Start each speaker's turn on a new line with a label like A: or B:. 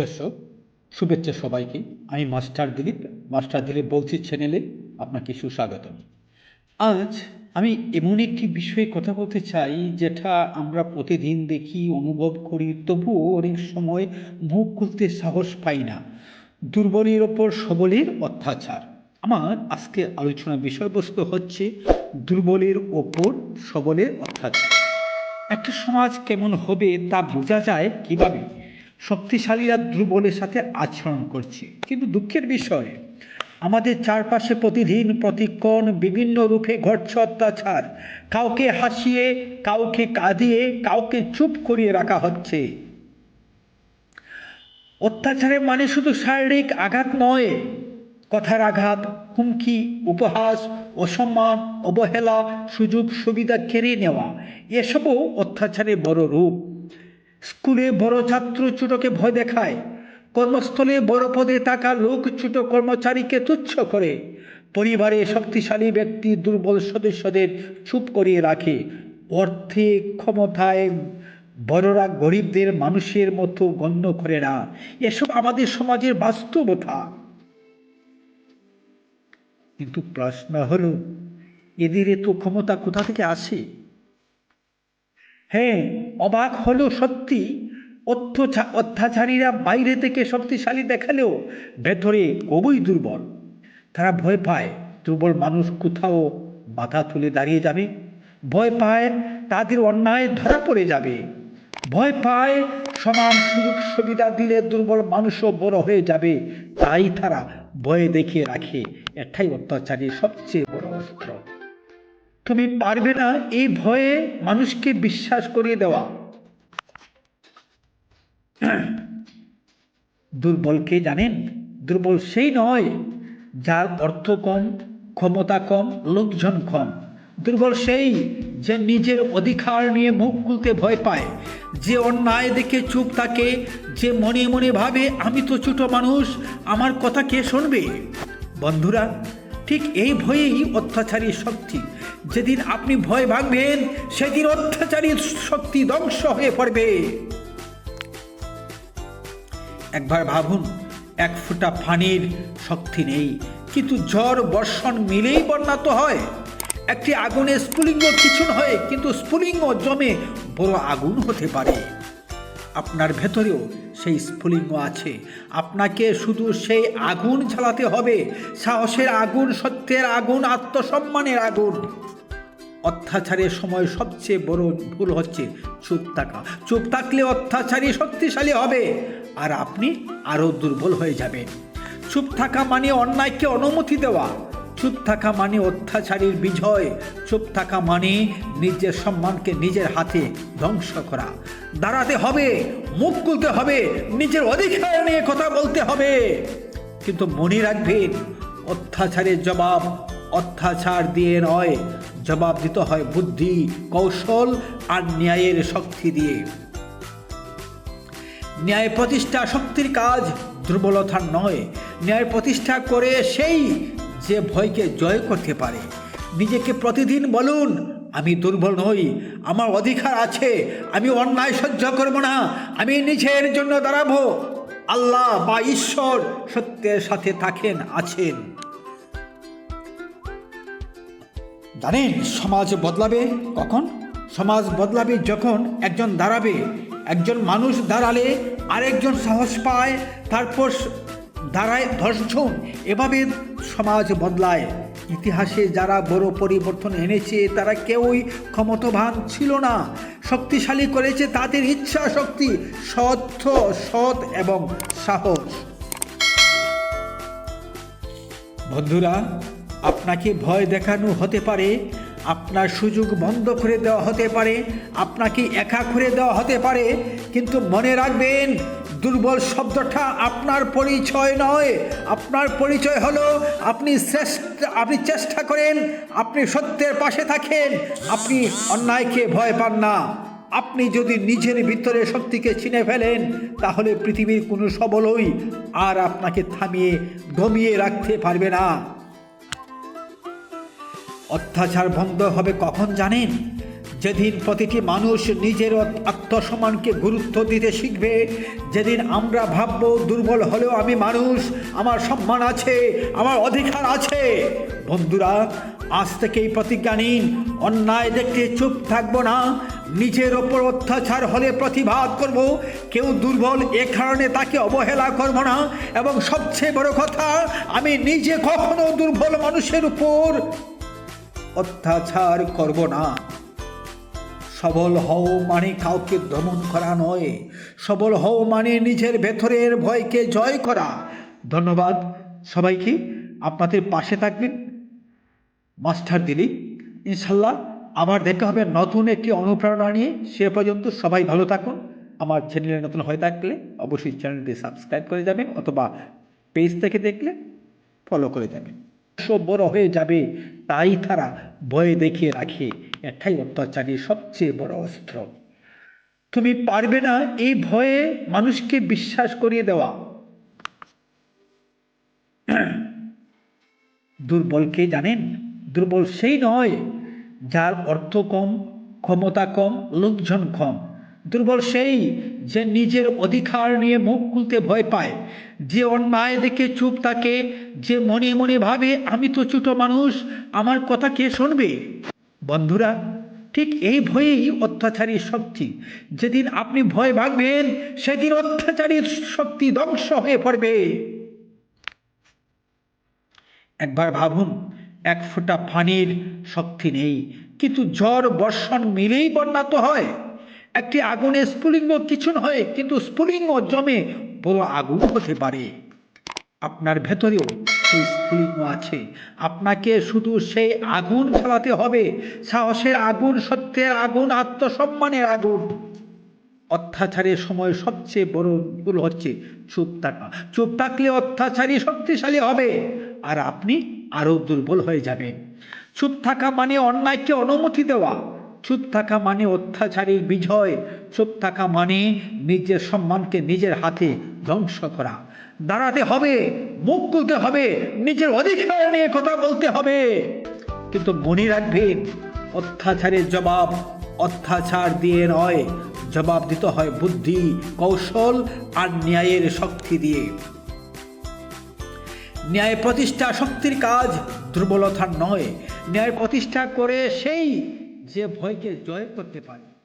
A: দর্শক শুভেচ্ছা সবাইকে। আমি মাস্টার দিলীপ মাস্টার দিলীপ বলছি চ্যানেলে আপনাকে সুস্বাগত আজ আমি এমন একটি বিষয়ে কথা বলতে চাই, যেটা আমরা প্রতিদিন দেখি, অনুভব করি তবুও অনেক সময় মুখ খুলতে সাহস পাই না। দুর্বলের ওপর সবলের অত্যাচার। আমার আজকে আলোচনা বিষয়বস্তু হচ্ছে দুর্বলের ওপর সবলের অত্যাচার। একটা সমাজ কেমন হবে তা বোঝা যায় কীভাবে? শক্তিশালীরা দুর্বলের সাথে আচরণ করছে। কিন্তু দুঃখের বিষয়, আমাদের চারপাশে প্রতিদিন প্রতিক্ষণ বিভিন্ন রূপে ঘটছে অত্যাচার। কাউকে হাসিয়ে, কাউকে কাঁদিয়ে, কাউকে চুপ করিয়ে রাখা হচ্ছে। অত্যাচারের মানে শুধু শারীরিক আঘাত নয়, কথার আঘাত, হুমকি, উপহাস, অসম্মান, অবহেলা সুযোগ সুবিধা কেড়ে নেওয়া, এসবও অত্যাচারের বড় রূপ। স্কুলে বড় ছাত্র ছোটকে ভয় দেখায়। কর্মস্থলে বড় পদে থাকা লোক ছোট কর্মচারীকে তুচ্ছ করে। পরিবারে শক্তিশালী ব্যক্তি দুর্বল সদস্যদের চুপ করিয়ে রাখে। অর্থে ক্ষমতায় বড়রা গরিবদের মানুষের মতো গণ্য করে না। এসব আমাদের সমাজের বাস্তবতা কিন্তু প্রশ্ন হলো, এদের এত ক্ষমতা কোথা থেকে আসে? হ্যাঁ অবাক হলো সত্যি। অত্যাচা- অত্যাচারীরা বাইরে থেকে শক্তিশালী দেখালেও ভেতরে খুবই দুর্বল। তারা ভয় পায়, দুর্বল মানুষ কোথাও মাথা তুলে দাঁড়িয়ে যাবে। ভয় পায় তাদের অন্যায় ধরা পড়ে যাবে। ভয় পায় সমান সুযোগ সুবিধা দিলে দুর্বল মানুষও বড় হয়ে যাবে। তাই তারা ভয়ে দেখিয়ে রাখে। এটাই অত্যাচারীর সবচেয়ে বড় অস্ত্র। তুমি পারবে না এই ভয়ে মানুষকে বিশ্বাস করিয়ে দেওয়া। দুর্বলকে জানেন? দুর্বল সেই নয়, যার অর্থ কম, ক্ষমতা কম, লোকজন কম। দুর্বল সেই যে নিজের অধিকার নিয়ে মুখ খুলতে ভয় পায়, যে অন্যায় দেখে চুপ থাকে, যে মনে মনে ভাবে, আমি তো ছোট মানুষ, আমার কথা কে শুনবে? বন্ধুরা, ঠিক এই ভয়েই অত্যাচারী শক্তি। যেদিন আপনি ভয় ভাঙবেন, সেদিন অত্যাচারীর শক্তি ধ্বংস হয়ে পড়বে। একবার ভাবুন, এক ফোঁটা পানির শক্তি নেই, কিন্তু ঝড়, বর্ষণ মিলেই বন্যা তো হয়। একটি আগুনে স্ফুলিঙ্গ কিছু নয় কিন্তু স্ফুলিঙ্গ জমে বড় আগুন হতে পারে। আপনার ভেতরেও সেই স্ফুলিঙ্গ আছে। আপনাকে শুধু সেই আগুন জ্বালাতে হবে, সাহসের আগুন, সত্যের আগুন, আত্মসম্মানের আগুন। অত্যাচারের সময় সবচেয়ে বড় ভুল হচ্ছে চুপ থাকা। চুপ থাকলে অত্যাচারী শক্তিশালী হবে, আর আপনি আরও দুর্বল হয়ে যাবেন। চুপ থাকা মানে অন্যায়কে অনুমতি দেওয়া। চুপ থাকা মানে অত্যাচারীর বিজয়। চুপ থাকা মানে নিজের সম্মানকে নিজের হাতে ধ্বংস করা। দাঁড়াতে হবে, মুখ খুলতে হবে, নিজের অধিকার নিয়ে কথা বলতে হবে। কিন্তু মনে রাখবেন, অত্যাচারের জবাব অত্যাচার দিয়ে নয়, জবাব দিতে হয় বুদ্ধি, কৌশল আর ন্যায়ের শক্তি দিয়ে। ন্যায় প্রতিষ্ঠা শক্তির কাজ দুর্বলতা নয়। ন্যায় প্রতিষ্ঠা করে সেই যে ভয়কে জয় করতে পারে। নিজেকে প্রতিদিন বলুন, আমি দুর্বল নই, আমার অধিকার আছে, আমি অন্যায় সহ্য করব না, আমি নিজের জন্য দাঁড়াবো। আল্লাহ বা ঈশ্বর সত্যের সাথে থাকেন, আছেন। জানেন সমাজ বদলাবে কখন? সমাজ বদলাবে যখন একজন দাঁড়াবে, একজন মানুষ দাঁড়ালে আরেকজন সাহস পায়, তারপর দাঁড়ায় ধর্ষণ এভাবে সমাজ বদলায়। ইতিহাসে যারা বড় পরিবর্তন এনেছে, তারা কেউই ক্ষমতাবান ছিল না। শক্তিশালী করেছে তাদের ইচ্ছা, শক্তি, সত্য, সৎ এবং সাহস। বন্ধুরা আপনাকে ভয় দেখানো হতে পারে, আপনার সুযোগ বন্ধ করে দেওয়া হতে পারে, আপনাকে একা করে দেওয়া হতে পারে, কিন্তু মনে রাখবেন, দুর্বল শব্দটা আপনার পরিচয় নয়। আপনার পরিচয় হলো আপনি শ্রেষ্ঠ, আপনি চেষ্টা করেন, আপনি সত্যের পাশে থাকেন, আপনি অন্যায়কে ভয় পান না। আপনি যদি নিজের ভিতরে শক্তিকে চিনে ফেলেন, তাহলে পৃথিবীর কোনো সবলই আর আপনাকে থামিয়ে দমিয়ে রাখতে পারবে না। অত্যাচার বন্ধ হবে কখন জানেন? যেদিন প্রতিটি মানুষ নিজের আত্মসম্মানকে গুরুত্ব দিতে শিখবে, যেদিন আমরা ভাবব, দুর্বল হলেও আমি মানুষ, আমার সম্মান আছে, আমার অধিকার আছে। বন্ধুরা, আজ থেকেই প্রতিজ্ঞা নিন, অন্যায় দেখতে চুপ থাকব না, নিজের ওপর অত্যাচার হলে প্রতিবাদ করব, কেউ দুর্বল এ কারণে তাকে অবহেলা করব না, এবং সবচেয়ে বড় কথা, আমি নিজে কখনো দুর্বল মানুষের উপর অত্যাচার করব না। সবল হও মানে কাউকে দমন করা নয়। সবল হও মানে নিজের ভেতরের ভয়কে জয় করা। ধন্যবাদ। সবাইকে আপনাদের পাশে থাকবেন? মাস্টার দিলি ইনশাল্লাহ আবার দেখা হবে নতুন একটি অনুপ্রেরণা নিয়ে। সে পর্যন্ত সবাই ভালো থাকুন। আমার চ্যানেলে নতুন হয়ে থাকলে অবশ্যই চ্যানেলটি সাবস্ক্রাইব করে যাবেন অথবা পেজ থেকে দেখলে ফলো করে যাবেন। বড় হয়ে যাবে, তাই তারা ভয়ে দেখিয়ে রাখে। এটাই অত্যাচারী সবচেয়ে বড় অস্ত্র। তুমি পারবে না এই ভয়ে মানুষকে বিশ্বাস করিয়ে দেওয়া। দুর্বলকে জানেন? দুর্বল সেই নয় যার অর্থ কম, ক্ষমতা কম, লোকজন কম। দুর্বল সেই যে নিজের অধিকার নিয়ে মুখ খুলতে ভয় পায়, যে অন্যায় দেখে চুপ থাকে, যে মনে মনে ভাবে, আমি তো ছোট মানুষ, আমার কথা কে শুনবে? বন্ধুরা, ঠিক এই ভয়েই অত্যাচারী শক্তি। যেদিন আপনি ভয় ভাগবেন সেদিন অত্যাচারীর শক্তি ধ্বংস হয়ে পড়বে। একবার ভাবুন, এক ফোঁটা পানির শক্তি নেই, কিন্তু ঝড় বর্ষণ মিলেই বন্যা তো হয়। একটি আগুনে স্ফুলিঙ্গ কিছু নয়, কিন্তু স্ফুলিঙ্গ জমে বড় আগুন হতে পারে। আপনার ভেতরেও সেই স্ফুলিঙ্গ আছে। আপনাকে শুধু সেই আগুন জ্বালাতে হবে। সাহসের আগুন, সত্যের আগুন, আত্মসম্মানের আগুন। অত্যাচারের সময় সবচেয়ে বড় ভুল হচ্ছে চুপ থাকা। চুপ থাকলে অত্যাচারী শক্তিশালী হবে, আর আপনি আরও দুর্বল হয়ে যাবেন। চুপ থাকা মানে অন্যায়কে অনুমতি দেওয়া। চুপ থাকা মানে অত্যাচারীর বিজয়, চুপ থাকা মানে নিজের সম্মানকে নিজের হাতে ধ্বংস করা। দাঁড়াতে হবে, মুখ খুলতে হবে, নিজের অধিকার নিয়ে কথা বলতে হবে। কিন্তু মনে রাখবেন, অত্যাচারের জবাব অত্যাচার দিয়ে নয়, জবাব দিতে হয় বুদ্ধি, কৌশল আর ন্যায়ের শক্তি দিয়ে। ন্যায় প্রতিষ্ঠা শক্তির কাজ দুর্বলতার নয়, ন্যায় প্রতিষ্ঠা করে সেই যে ভয়কে জয় করতে পারে।